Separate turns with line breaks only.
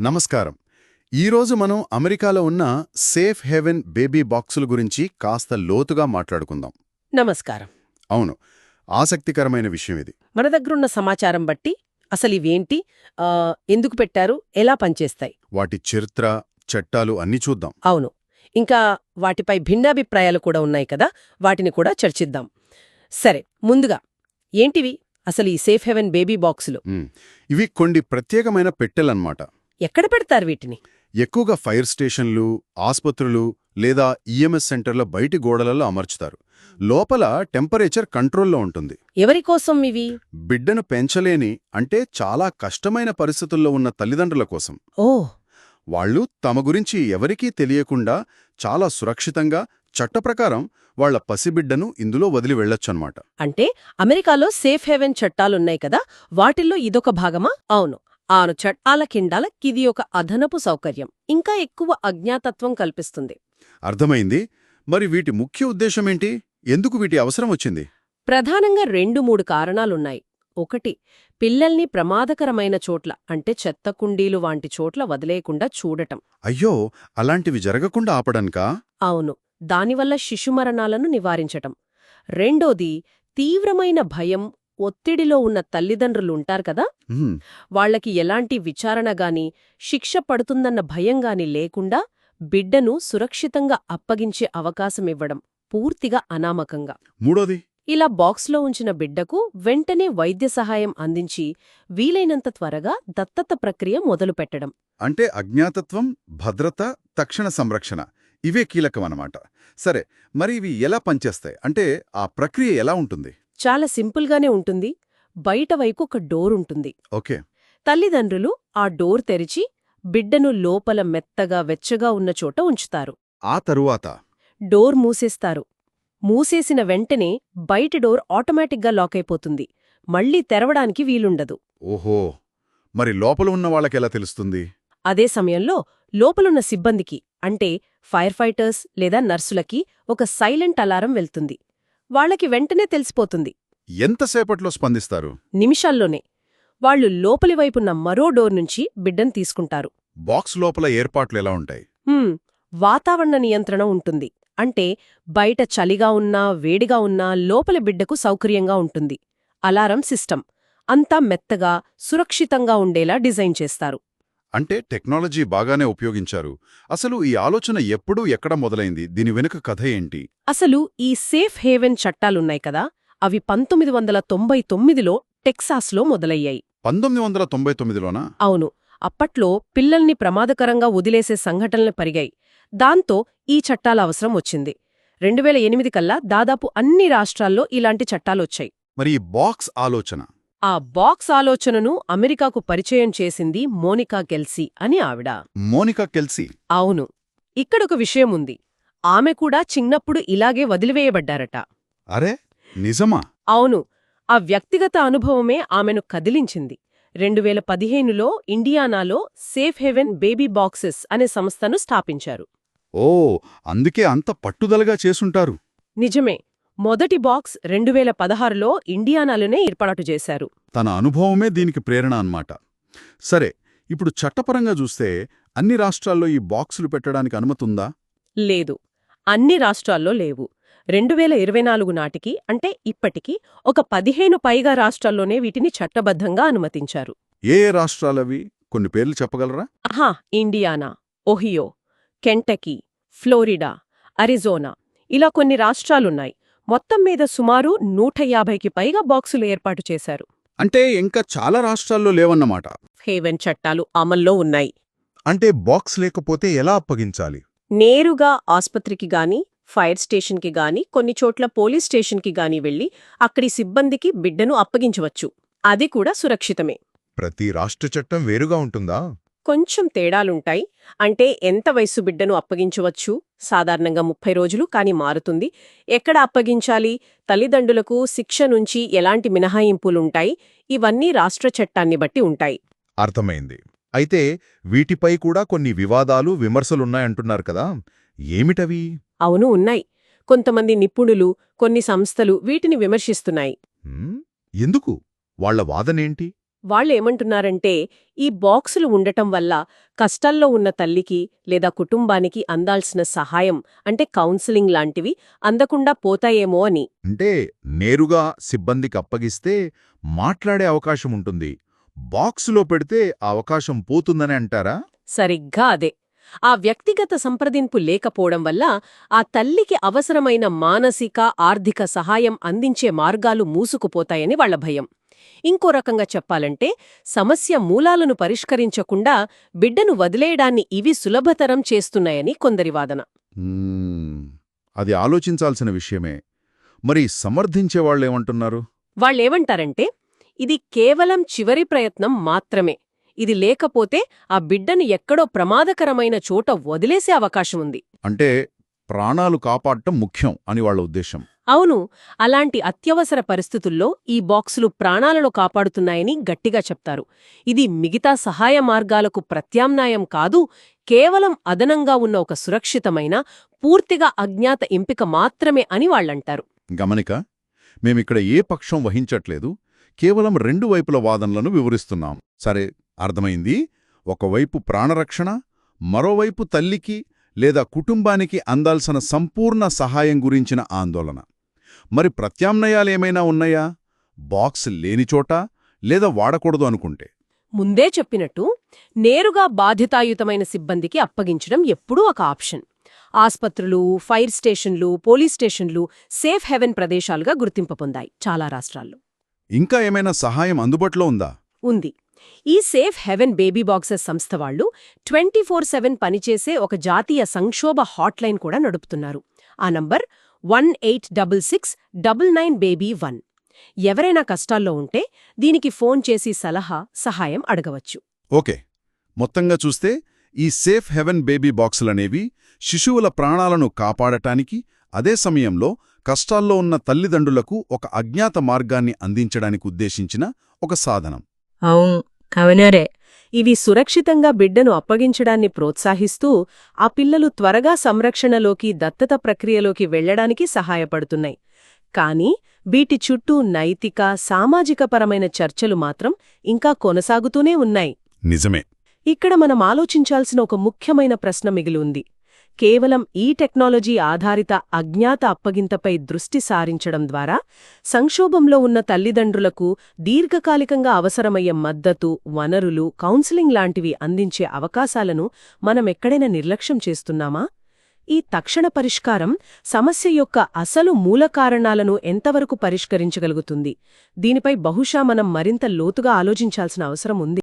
నమస్కారం. ఈరోజు మనం అమెరికాలో ఉన్న సేఫ్ హెవెన్ బేబీ బాక్సుల గురించి కాస్త లోతుగా మాట్లాడుకుందాం.
నమస్కారం.
అవును. ఆసక్తికరమైన విషయం ఇది.
మన దగ్గరున్న సమాచారం బట్టి అసలు ఇవేంటి ఎందుకు పెట్టారు ఎలా పనిచేస్తాయి?
వాటి చరిత్ర చట్టాలు అన్నీ చూద్దాం.
అవును. ఇంకా వాటిపై భిన్నాభిప్రాయాలు కూడా ఉన్నాయి కదా వాటిని కూడా చర్చిద్దాం. సరే ముందుగా ఏంటివి అసలు ఈ సేఫ్ హెవెన్ బేబీ బాక్సులు?
ఇవి కొన్ని ప్రత్యేకమైన పెట్టెలన్నమాట.
ఎక్కడ పెడతారు వీటిని?
ఎక్కువగా ఫైర్ స్టేషన్లు ఆస్పత్రులు లేదా ఈఎంఎస్ సెంటర్ల బయటి గోడలలో అమర్చుతారు. లోపల టెంపరేచర్ కంట్రోల్లో ఉంటుంది.
ఎవరి కోసం ఇవి?
బిడ్డను పెంచలేని అంటే చాలా కష్టమైన పరిస్థితుల్లో ఉన్న తల్లిదండ్రుల కోసం.
ఓ.
వాళ్ళు తమ గురించి ఎవరికీ తెలియకుండా చాలా సురక్షితంగా చట్టప్రకారం వాళ్ళ పసిబిడ్డను ఇందులో వదిలి వెళ్ళొచ్చన్నమాట.
అంటే అమెరికాలో సేఫ్ హెవెన్ చట్టాలున్నాయి కదా వాటిల్లో ఇదొక భాగమా? అవును. ఆరు చట్టాల కిండాల కిది ఒక అదనపు సౌకర్యం. ఇంకా ఎక్కువ అజ్ఞాతత్వం కల్పిస్తుంది.
అర్థమైంది. మరి వీటి ముఖ్య ఉద్దేశమేంటి ఎందుకు వీటి అవసరం వచ్చింది?
ప్రధానంగా రెండు మూడు కారణాలున్నాయి. ఒకటి పిల్లల్ని ప్రమాదకరమైన చోట్ల అంటే చెత్త కుండీలు వంటి చోట్ల వదిలేయకుండా చూడటం.
అయ్యో అలాంటివి జరగకుండా ఆపడానికా?
అవును దానివల్ల శిశుమరణాలను నివారించటం. రెండోది తీవ్రమైన భయం ఒత్తిడిలో ఉన్న తల్లిదండ్రులుంటారు కదా?
హ్మ్,
వాళ్ళకి ఎలాంటి విచారణ గాని శిక్ష పడుతుందన్న భయం గాని లేకుండా బిడ్డను సురక్షితంగా అప్పగించే అవకాశమివ్వడం పూర్తిగా అనామకంగా.
మూడోది?
ఇలా బాక్స్లో ఉంచిన బిడ్డకు వెంటనే వైద్య సహాయం అందించి వీలైనంత త్వరగా దత్తత ప్రక్రియ మొదలుపెట్టడం.
అంటే అజ్ఞాతత్వం భద్రత తక్షణ సంరక్షణ ఇవే కీలకమన్నమాట. సరే మరి ఇవి ఎలా పనిచేస్తాయి? అంటే ఆ ప్రక్రియ ఎలా ఉంటుంది?
చాలా సింపుల్గానే ఉంటుంది. బయట వైపు ఒక డోర్ ఉంటుంది.
ఓకే.
తల్లిదండ్రులు ఆ డోర్ తెరిచి బిడ్డను లోపల మెత్తగా వెచ్చగా ఉన్న చోట ఉంచుతారు.
ఆ తరువాత?
డోర్ మూసేస్తారు. మూసేసిన వెంటనే బయట డోర్ ఆటోమేటిక్గా లాక్ అయిపోతుంది. మళ్ళీ తెరవడానికి వీలుండదు.
ఓహో! మరి లోపల ఉన్న వాళ్ళకెలా తెలుస్తుంది?
అదే సమయంలో లోపలున్న సిబ్బందికి అంటే ఫైర్ ఫైటర్స్ లేదా నర్సులకి ఒక సైలెంట్ అలారం వెళ్తుంది. వాళ్ళకి వెంటనే తెలిసిపోతుంది.
ఎంతసేపట్లో స్పందిస్తారు?
నిమిషాల్లోనే. వాళ్ళు లోపలి వైపున్న మరో డోర్ నుంచి బిడ్డను తీసుకుంటారు.
బాక్స్ లోపల ఏర్పాట్లు ఎలా ఉంటాయి?
వాతావరణ నియంత్రణ ఉంటుంది. అంటే బయట చలిగా ఉన్నా వేడిగా ఉన్నా లోపలి బిడ్డకు సౌకర్యంగా ఉంటుంది. Alarm system. అంతా మెత్తగా సురక్షితంగా ఉండేలా డిజైన్ చేస్తారు.
అంటే టెక్నాలజీ బాగానే ఉపయోగించారు. అసలు ఈ ఆలోచన ఎప్పుడు ఎక్కడ మొదలైంది? దీని వెనుక కథ ఏంటి?
అసలు ఈ సేఫ్ హేవెన్ చట్టాలున్నాయి కదా అవి పంతొమ్మిది వందల తొంభై తొమ్మిదిలో టెక్సాస్లో మొదలయ్యాయి.
పంతొమ్మిది వందల తొంభై తొమ్మిదిలోనా?
అవును అప్పట్లో పిల్లల్ని ప్రమాదకరంగా వదిలేసే సంఘటనలు పెరిగాయి. దాంతో ఈ చట్టాల అవసరం వచ్చింది. రెండు వేల ఎనిమిది కల్లా దాదాపు అన్ని రాష్ట్రాల్లో ఇలాంటి చట్టాలొచ్చాయి.
మరి ఈ బాక్స్ ఆలోచన
ఆ బాక్స్ ఆలోచనను అమెరికాకు పరిచయం చేసింది మోనికా కెల్సీ అని ఆవిడ.
Monica Kelsey.
అవును. ఇక్కడొక విషయం ఉంది ఆమె కూడా చిన్నప్పుడు ఇలాగే వదిలివేయబడ్డారట.
అరే నిజమా?
అవును. ఆ వ్యక్తిగత అనుభవమే ఆమెను కదిలించింది. రెండు వేల పదిహేనులో ఇండియానాలో సేఫ్ హెవెన్ బేబీ బాక్సెస్ అనే సంస్థను స్థాపించారు.
ఓ అందుకే అంత పట్టుదలగా చేసుంటారు.
నిజమే. మొదటి బాక్స్ రెండు వేల పదహారులో ఇండియానాలోనే ఏర్పాటు చేశారు.
తన అనుభవమే దీనికి ప్రేరణ అన్నమాట. సరే ఇప్పుడు చట్టపరంగా చూస్తే అన్ని రాష్ట్రాల్లో ఈ బాక్సులు పెట్టడానికి అనుమతుందా?
లేదు. అన్ని రాష్ట్రాల్లో లేవు. రెండు వేల ఇరవై నాలుగు నాటికి అంటే ఇప్పటికి ఒక పదిహేను పైగా రాష్ట్రాల్లోనే వీటిని చట్టబద్ధంగా అనుమతించారు.
ఏ ఏ రాష్ట్రాలవి? కొన్ని పేర్లు చెప్పగలరా?
ఆహా Indiana Ohio Kentucky Florida Arizona ఇలా కొన్ని రాష్ట్రాలున్నాయి. మొత్తం మీద సుమారు నూట యాభైకి పైగా బాక్సులు ఏర్పాటు చేశారు.
అంటే ఇంకా చాలా రాష్ట్రాల్లో లేవన్నమాట.
హేవెన్ చట్టాలు అమల్లో ఉన్నాయి.
అంటే బాక్స్ లేకపోతే ఎలా అప్పగించాలి?
నేరుగా ఆస్పత్రికి గాని ఫైర్ స్టేషన్కి గాని కొన్ని చోట్ల పోలీస్ స్టేషన్కి గాని వెళ్ళి అక్కడి సిబ్బందికి బిడ్డను అప్పగించవచ్చు. అది కూడా సురక్షితమే.
ప్రతి రాష్ట్ర చట్టం వేరుగా ఉంటుందా?
కొంచెం తేడాలుంటాయి. అంటే ఎంత వయస్సు బిడ్డను అప్పగించవచ్చు? సాధారణంగా ముప్పై రోజులు కాని మారుతుంది. ఎక్కడ అప్పగించాలి? తల్లిదండ్రులకు శిక్ష నుంచి ఎలాంటి మినహాయింపులుంటాయి? ఇవన్నీ రాష్ట్ర చట్టాన్ని బట్టి ఉంటాయి.
అర్థమైంది. అయితే వీటిపై కూడా కొన్ని వివాదాలు విమర్శలున్నాయంటున్నారు కదా. ఏమిటవి?
అవును ఉన్నాయి. కొంతమంది నిపుణులు కొన్ని సంస్థలు వీటిని విమర్శిస్తున్నాయి?
ఎందుకు? వాళ్ళ వాదనేంటి?
వాళ్ళేమంటున్నారంటే ఈ బాక్సులు ఉండటం వల్ల కష్టాల్లో ఉన్న తల్లికి లేదా కుటుంబానికి అందాల్సిన సహాయం అంటే కౌన్సిలింగ్ లాంటివి అందకుండా పోతాయేమో అని.
అంటే నేరుగా సిబ్బందికి అప్పగిస్తే మాట్లాడే అవకాశం ఉంటుంది. బాక్సులో పెడితే ఆ అవకాశం పోతుందని అంటారా?
సరిగ్గా అదే. ఆ వ్యక్తిగత సంప్రదింపు లేకపోవడం వల్ల ఆ తల్లికి అవసరమైన మానసిక ఆర్థిక సహాయం అందించే మార్గాలు మూసుకుపోతాయని వాళ్ళ భయం. ఇంకో రకంగా చెప్పాలంటే సమస్య మూలాలను పరిష్కరించకుండా బిడ్డను వదిలేయడాన్ని ఇవి సులభతరం చేస్తున్నాయని కొందరి వాదన.
అది ఆలోచించాల్సిన విషయమే. మరి సమర్థించే వాళ్ళేమంటున్నారు?
వాళ్ళేమంటారంటే ఇది కేవలం చివరి ప్రయత్నం మాత్రమే. ఇది లేకపోతే ఆ బిడ్డను ఎక్కడో ప్రమాదకరమైన చోట వదిలేసే అవకాశం ఉంది.
అంటే ప్రాణాలు కాపాడటం ముఖ్యం అని వాళ్ళ ఉద్దేశం.
అవును అలాంటి అత్యవసర పరిస్థితుల్లో ఈ బాక్సులు ప్రాణాలను కాపాడుతున్నాయని గట్టిగా చెప్తారు. ఇది మిగతా సహాయ మార్గాలకు ప్రత్యామ్నాయం కాదు కేవలం అదనంగా ఉన్న ఒక సురక్షితమైన పూర్తిగా అజ్ఞాత ఎంపిక మాత్రమే అని వాళ్ళంటారు.
గమనిక మేమిక్కడ ఏ పక్షం వహించట్లేదు కేవలం రెండు వైపుల వాదనలను వివరిస్తున్నాం. సరే అర్థమైంది? ఒకవైపు ప్రాణరక్షణ మరోవైపు తల్లికి లేదా కుటుంబానికి అందాల్సిన సంపూర్ణ సహాయం గురించిన ఆందోళన. మరి ప్రత్యామ్నాయాలేమైనా ఉన్నాయా? బాక్స్ లేని చోట లేదా వాడకూడదు అనుకుంటే?
ముందే చెప్పినట్టు నేరుగా బాధ్యతాయుతమైన సిబ్బందికి అప్పగించడం ఎప్పుడూ ఒక ఆప్షన్. ఆస్పత్రులు ఫైర్ స్టేషన్లు పోలీస్ స్టేషన్లు సేఫ్ హెవెన్ ప్రదేశాలుగా గుర్తింపు పొందాయి చాలా రాష్ట్రాల్లో.
ఇంకా ఏమైనా సహాయం అందుబాటులో ఉందా?
ఉంది. ఈ సేఫ్ హెవెన్ బేబీ బాక్సెస్ సంస్థ వాళ్ళు ట్వంటీ ఫోర్ సెవెన్ పనిచేసే ఒక జాతీయ సంక్షోభ హాట్లైన్ కూడా నడుపుతున్నారు. ఆ number one eight double six double nine baby one. ఎవరైనా కష్టాల్లో ఉంటే దీనికి ఫోన్ చేసి సలహా సహాయం అడగవచ్చు.
ఓకే. మొత్తంగా చూస్తే ఈ సేఫ్ హెవెన్ బేబీ బాక్సులనేవి శిశువుల ప్రాణాలను కాపాడటానికి అదే సమయంలో కష్టాల్లో ఉన్న తల్లిదండ్రులకు ఒక అజ్ఞాత మార్గాన్ని అందించడానికి ఉద్దేశించిన ఒక సాధనం.
అవును కవనరే.
ఇవి సురక్షితంగా బిడ్డను అప్పగించడాన్ని ప్రోత్సహిస్తూ ఆ పిల్లలు త్వరగా సంరక్షణలోకి దత్తత ప్రక్రియలోకి వెళ్ళడానికి సహాయపడుతున్నాయి. కానీ వీటి చుట్టూ నైతిక సామాజికపరమైన చర్చలు మాత్రం ఇంకా కొనసాగుతూనే ఉన్నాయి.
నిజమే.
ఇక్కడ మనం ఆలోచించాల్సిన ఒక ముఖ్యమైన ప్రశ్న మిగిలి ఉంది. కేవలం ఈ టెక్నాలజీ ఆధారిత అజ్ఞాత అప్పగింతపై దృష్టి సారించడం ద్వారా సంక్షోభంలో ఉన్న తల్లిదండ్రులకు దీర్ఘకాలికంగా అవసరమయ్యే మద్దతు వనరులు కౌన్సిలింగ్ లాంటివి అందించే అవకాశాలను మనం ఎక్కడైనా నిర్లక్ష్యం చేస్తున్నామా? ఈ తక్షణ పరిష్కారం సమస్య యొక్క అసలు మూల కారణాలను ఎంతవరకు పరిష్కరించగలుగుతుంది? దీనిపై బహుశా మనం మరింత లోతుగా ఆలోచించాల్సిన అవసరం ఉంది.